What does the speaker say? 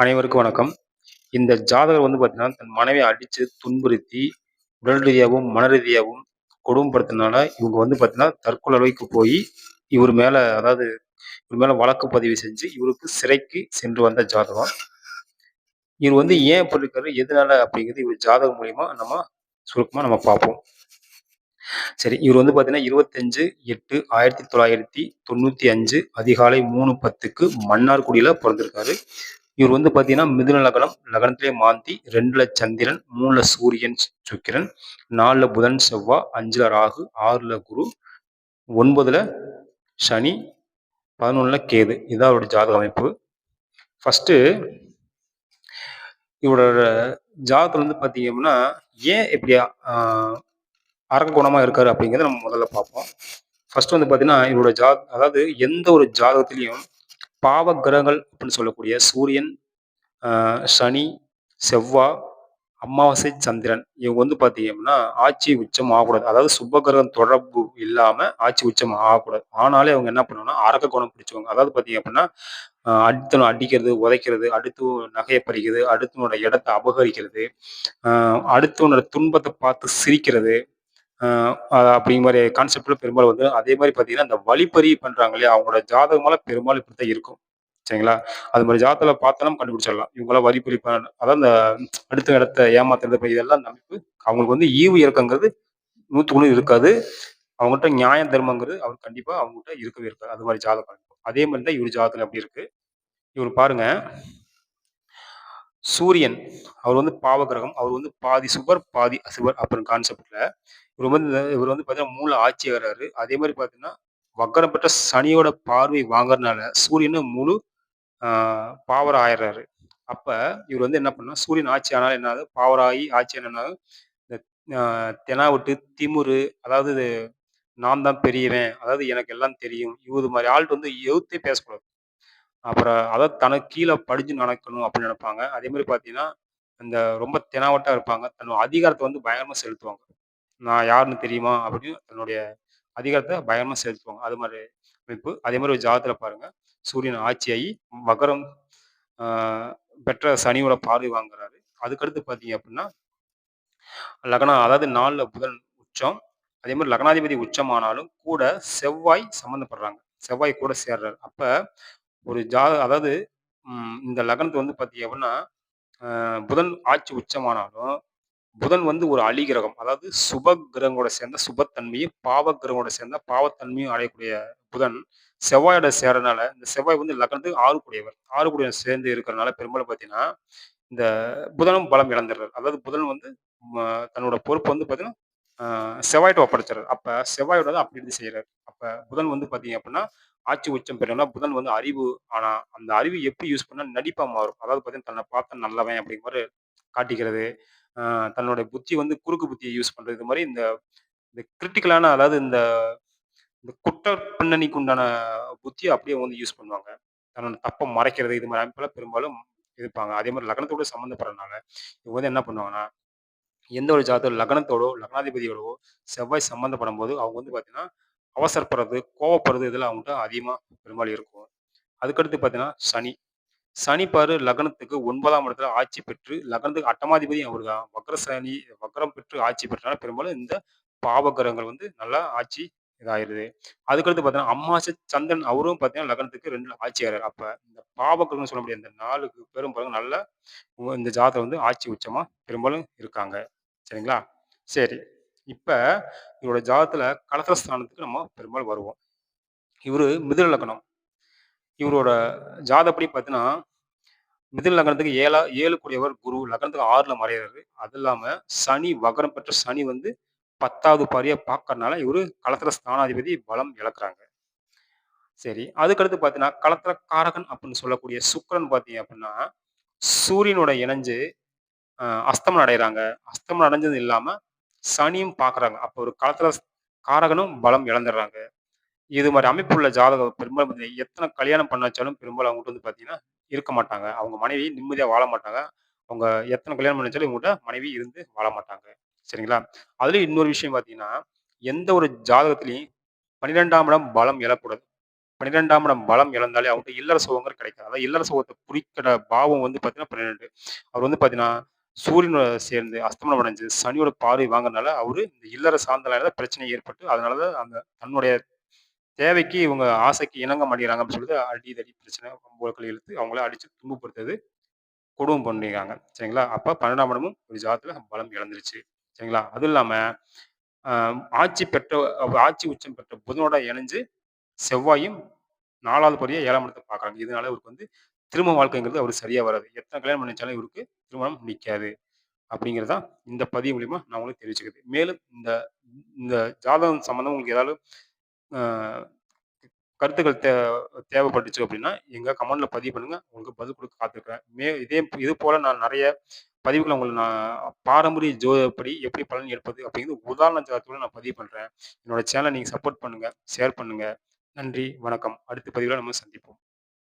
அனைவருக்கும் வணக்கம். இந்த ஜாதகர் வந்து பார்த்தீங்கன்னா, தன் மனைவியை அடிச்சு துன்புறுத்தி, உடல் ரீதியாகவும் மன ரீதியாகவும் கொடுமைப்படுத்தினால, இவங்க வந்து பார்த்தீங்கன்னா, தற்கொலைக்கு போய் இவர் மேல அதாவது இவர் மேல வழக்கு பதிவு செஞ்சு, இவருக்கு சிறைக்கு சென்று வந்த ஜாதகம். இவர் வந்து ஏன் அப்படி இருக்காரு? எதனால அப்படிங்கிறது இவர் ஜாதகம் மூலியமா நம்ம சுருக்கமா நம்ம பார்ப்போம். சரி, இவர் வந்து பார்த்தீங்கன்னா, 25/8/1995 அதிகாலை 3:10க்கு மன்னார்குடியில பிறந்திருக்காரு இவர் வந்து பார்த்தீங்கன்னா, மிதுன லக்னம், லக்னத்திலே மாந்தி, ரெண்டுல சந்திரன், மூணுல சூரியன், சுக்கிரன், நாலுல புதன், செவ்வாய், அஞ்சுல ராகு, ஆறுல குரு, ஒன்பதுல சனி, 11ல கேது. இதான் அவரோட ஜாதக அமைப்பு. ஃபஸ்ட்டு இவரோட ஜாதகத்துல வந்து பார்த்தீங்க அப்படின்னா, ஏன் இப்படி அரக்க குணமா இருக்காரு அப்படிங்கிறத நம்ம முதல்ல பார்ப்போம். ஃபர்ஸ்ட் வந்து பார்த்தீங்கன்னா, இவரோட ஜா அதாவது எந்த ஒரு ஜாதகத்திலையும் பாவ கிரகங்கள் அப்படின்னு சொல்லக்கூடிய சூரியன், சனி, செவ்வாய், அமாவாசை, சந்திரன் இவங்க வந்து பார்த்தீங்கன்னா அப்படின்னா, ஆட்சி உச்சம் ஆகக்கூடாது. அதாவது சுப கிரகம் தொடர்பு இல்லாமல் ஆட்சி உச்சம் ஆகக்கூடாது. ஆனாலே அவங்க என்ன பண்ணுவாங்கன்னா, அரக்க குணம் பிடிச்சவங்க. அதாவது பார்த்தீங்க அப்படின்னா, அ அடிக்கிறது, உதைக்கிறது, அடுத்து நகையை பறிக்கிறது, அடுத்தவனோட இடத்த அபகரிக்கிறது, அடுத்தவனோட துன்பத்தை பார்த்து சிரிக்கிறது, அப்படிங்கிற மாதிரி கான்செப்ட்ல பெரும்பாலும் வந்து அதே மாதிரி பார்த்தீங்கன்னா, அந்த வழிப்பறி பண்றாங்க இல்லையா? அவங்களோட ஜாதகமெல்லாம் பெரும்பாலும் இப்படித்தான் இருக்கும். சரிங்களா? அது மாதிரி ஜாதகத்துல பார்த்தாலும் கண்டுபிடிச்சிடலாம். இவங்களாம் வழிப்பறி பண்ண அதாவது இந்த அடுத்த இடத்த ஏமாத்துறது, இப்ப இதெல்லாம் அமைப்பு அவங்களுக்கு வந்து ஈவு இறக்கங்கிறது நூற்றுக்குள்ள இருக்காது. அவங்ககிட்ட நியாய தர்மங்கிறது அவர் கண்டிப்பாக அவங்ககிட்ட இருக்கவே இருக்காது. அது மாதிரி ஜாதகம். அதே மாதிரி தான் இவர் ஜாதத்தில் அப்படி இருக்கு. இவர் பாருங்க சூரியன் அவர் வந்து பாவகிரகம் அவர் வந்து பாதி சுபர், பாதி அசுபர் அப்படின்னு கான்செப்ட்ல இவர் வந்து இவர் வந்து பார்த்தீங்கன்னா மூல ஆட்சி வர்றாரு அதே மாதிரி பார்த்தீங்கன்னா, வக்கரம் பெற்ற சனியோட பார்வை வாங்குறதுனால சூரியனும் முழு ஆ பாவர ஆயிடுறாரு. அப்போ இவர் வந்து என்ன பண்ணா, சூரியன் ஆட்சி ஆனாலும் என்ன பாவராகி ஆட்சி ஆனாலும் இந்த தெனாவட்டு, திமுரு அதாவது நான் தான் பெரியவன். அதாவது எனக்கு எல்லாம் தெரியும். இவரு மாதிரி ஆள்கிட்ட வந்து எழுத்தே பேசக்கூடாது. அப்புறம் அதாவது தனக்கு கீழே படிஞ்சு நடக்கணும் அப்படின்னு நினைப்பாங்க. அதே மாதிரி பார்த்தீங்கன்னா, இந்த ரொம்ப தெனாவட்டா இருப்பாங்க. தன்னோட அதிகாரத்தை வந்து பயங்கரமாக செலுத்துவாங்க. நான் யாருன்னு தெரியுமா? அப்படின்னு தன்னுடைய அதிகாரத்தை பயமாக செலுத்துவாங்க. அது மாதிரி அமைப்பு. அதே மாதிரி ஒரு ஜாதத்தில் பாருங்க. சூரியன் ஆட்சியாகி மகரம் பெற்ற சனியோட பார்வை வாங்குறாரு. அதுக்கடுத்து பார்த்தீங்க அப்படின்னா, லக்னம் அதாவது நாளில் புதன் உச்சம். அதே மாதிரி லக்னாதிபதி உச்சமானாலும் கூட செவ்வாய் சம்மந்தப்படுறாங்க. செவ்வாய் கூட சேர்றாரு. அப்போ ஒரு ஜா அதாவது இந்த லக்னத்துல வந்து பார்த்தீங்க அப்படின்னா, புதன் ஆட்சி உச்சமானாலும், புதன் வந்து ஒரு அலி கிரகம். அதாவது சுப கிரகங்களோட சேர்ந்த சுபத்தன்மையும், பாவ கிரகங்களோட சேர்ந்த பாவத்தன்மையும் அடையக்கூடிய புதன், செவ்வாயோட சேரனால இந்த செவ்வாய் வந்து லக்னத்துக்கு 6 கூடியவர். 6 கூடியவர் சேர்ந்து இருக்கிறனால பெரும்பாலும் பார்த்தீங்கன்னா, இந்த புதனும் பலம் இழந்துடுறாரு. அதாவது புதன் வந்து தன்னோட பொறுப்பு வந்து பார்த்தீங்கன்னா, அ செவ்வாய்ட்ட அப்போ செவ்வாயோட தான் அப்படி இருந்து செய்கிறார் அப்போ புதன் வந்து பார்த்தீங்க அப்படின்னா, ஆட்சி உச்சம் பெறணும்னா புதன் வந்து அறிவு ஆனால் அந்த அறிவு எப்படி யூஸ் பண்ணால் நடிப்பாக மாறும். அதாவது பார்த்தீங்கன்னா, தன்னை பார்த்தா நல்லவன் அப்படிங்கிற மாதிரி காட்டிக்கிறது. தன்னுடைய புத்தி வந்து குறுக்கு புத்தியை யூஸ் பண்றது. இது மாதிரி இந்த இந்த கிரிட்டிக்கலான அதாவது இந்த இந்த குற்ற பின்னணிக்கு உண்டான புத்தியை அப்படியே வந்து யூஸ் பண்ணுவாங்க. தன்னோட தப்பை மறைக்கிறது. இது மாதிரி அமைப்புல பெரும்பாலும் இருப்பாங்க. அதே மாதிரி லக்னத்தோட சம்மந்தப்படுறதுனால இவங்க வந்து என்ன பண்ணுவாங்கன்னா, எந்த ஒரு ஜாதகம் லக்னத்தோடோ, லக்னாதிபதியோடவோ செவ்வாய் சம்மந்தப்படும் போது அவங்க வந்து பார்த்தீங்கன்னா, அவசரப்படுறது, கோவப்படுறது இதெல்லாம் அவங்கள்ட்ட அதிகமாக பெரும்பாலும் இருக்கும். அதுக்கடுத்து பார்த்தீங்கன்னா, சனி. சனி பாரு லக்னத்துக்கு ஒன்பதாம் இடத்துல ஆட்சி பெற்று, லக்னத்துக்கு அட்டமாதிபதி அவர் தான். வக்ர சனி வக்ரம் பெற்று ஆட்சி பெற்றனால பெரும்பாலும் இந்த பாவகிரகங்கள் வந்து நல்லா ஆட்சி இதாயிருது. அதுக்கடுத்து பார்த்தீங்கன்னா, அம்மாச சந்திரன் அவரும் பார்த்தீங்கன்னா, லக்னத்துக்கு ரெண்டு ஆட்சி ஆகுறாரு. அப்போ இந்த பாவகிரகம்னு சொல்ல முடியாது. இந்த 4 பெரும் பாருங்க நல்ல இந்த ஜாதகம் வந்து ஆட்சி உச்சமாக பெரும்பாலும் இருக்காங்க. சரிங்களா? சரி. இப்போ இவரோட ஜாதகத்துல கலசஸ்தானத்துக்கு நம்ம பெரும்பாலும் வருவோம். இவரு மிதுன லக்னம். இவரோட ஜாதப்படி பார்த்தீங்கன்னா, மிதுன லக்னத்துக்கு 7 7 கூடியவர் குரு. லக்னத்துக்கு ஆறுல மறையிறாரு. அது இல்லாம சனி வகரம் பெற்ற சனி வந்து 10வது பார்வையா பார்க்கறனால, இவரு களத்துல ஸ்தானாதிபதி பலம் இழக்குறாங்க. சரி. அதுக்கடுத்து பார்த்தீங்கன்னா, களத்துல காரகன் அப்படின்னு சொல்லக்கூடிய சுக்கரன் பார்த்தீங்க அப்படின்னா, சூரியனோட இணைஞ்சு அஸ்தமம் அஸ்தமனம் அடையறாங்க. அஸ்தமனம் அடைஞ்சது இல்லாம, சனியும் பார்க்குறாங்க. அப்போ ஒரு களத்துல காரகனும் பலம் இழந்துடுறாங்க. இது மாதிரி அமைப்புள்ள ஜாதகம் பெரும்பாலும் எத்தனை கல்யாணம் பண்ண வச்சாலும் பெரும்பாலும் அவங்ககிட்ட வந்து பார்த்தீங்கன்னா, இருக்க மாட்டாங்க. அவங்க மனைவி நிம்மதியா வாழ மாட்டாங்க. அவங்க எத்தனை கல்யாணம் பண்ண வச்சாலும் இவங்ககிட்ட மனைவி இருந்து வாழ மாட்டாங்க. சரிங்களா? அதுலயும் இன்னொரு விஷயம் பார்த்தீங்கன்னா, எந்த ஒரு ஜாதகத்திலயும் 12ஆம் இடம் பலம் இழக்கூடாது. 12ஆம் இடம் பலம் இழந்தாலே அவங்கட்ட இல்லற சுகங்கள் கிடைக்காது. அதாவது இல்லற சுகத்தை குறிக்கிற பாவம் வந்து பார்த்தீங்கன்னா 12. அவர் வந்து பார்த்தீங்கன்னா, சூரியனோட சேர்ந்து அஸ்தமனம் அடைஞ்சு சனியோட பார்வை வாங்கினால அவரு இந்த இல்லற சார்ந்த பிரச்சனை ஏற்பட்டு, அதனால தான் அந்த தன்னுடைய தேவைக்கு இவங்க ஆசைக்கு இணங்க மாட்டேங்கிறாங்க அப்படின்னு சொல்லிட்டு அடி, தடி பிரச்சனை, வம்பு இழுத்து அவங்கள அடிச்சு துன்புப்படுத்துறது கொடும பண்ணிருக்காங்க. சரிங்களா? அப்போ பன்னெண்டாம் இடமும் ஒரு ஜாதத்தில் பலம் இழந்துருச்சு. சரிங்களா? அதுவும் இல்லாமல் ஆட்சி பெற்ற ஆட்சி உச்சம் பெற்ற புதனோட இணைஞ்சு செவ்வாயும் நாலாவது படியாக ஏழாம் இடத்தை பார்க்குறாங்க. இதனால இவருக்கு வந்து திருமண வாழ்க்கைங்கிறது அவர் சரியாக வராது. எத்தனை கல்யாணம் பண்ணிச்சாலும் இவருக்கு திருமணம் நிற்காது அப்படிங்கிறது தான் இந்த பதிவு மூலிமா நான் உங்களுக்கு தெரிவிச்சுக்கிறது. மேலும் இந்த இந்த ஜாதகம் சம்மந்தம் உங்களுக்கு ஏதாவது கருத்துக்கள் தே தேவைப்பட்டுச்சு அப்படின்னா, எங்கள் கமெண்டில் பதிவு பண்ணுங்கள் உங்களுக்கு பதில் கொடுக்க காத்திருக்கிறேன். மே இதே இது போல் நான் நிறைய பதிவுகளை உங்களுக்கு நான் பாரம்பரிய ஜோதிடப்படி எப்படி பலன் எடுப்பது அப்படிங்கிறது உதாரண ஜாதத்தோடு நான் பதிவு பண்ணுறேன் என்னோட சேனலை நீங்கள் சப்போர்ட் பண்ணுங்கள் ஷேர் பண்ணுங்கள் நன்றி, வணக்கம். அடுத்த பதிவில் நம்ம சந்திப்போம்.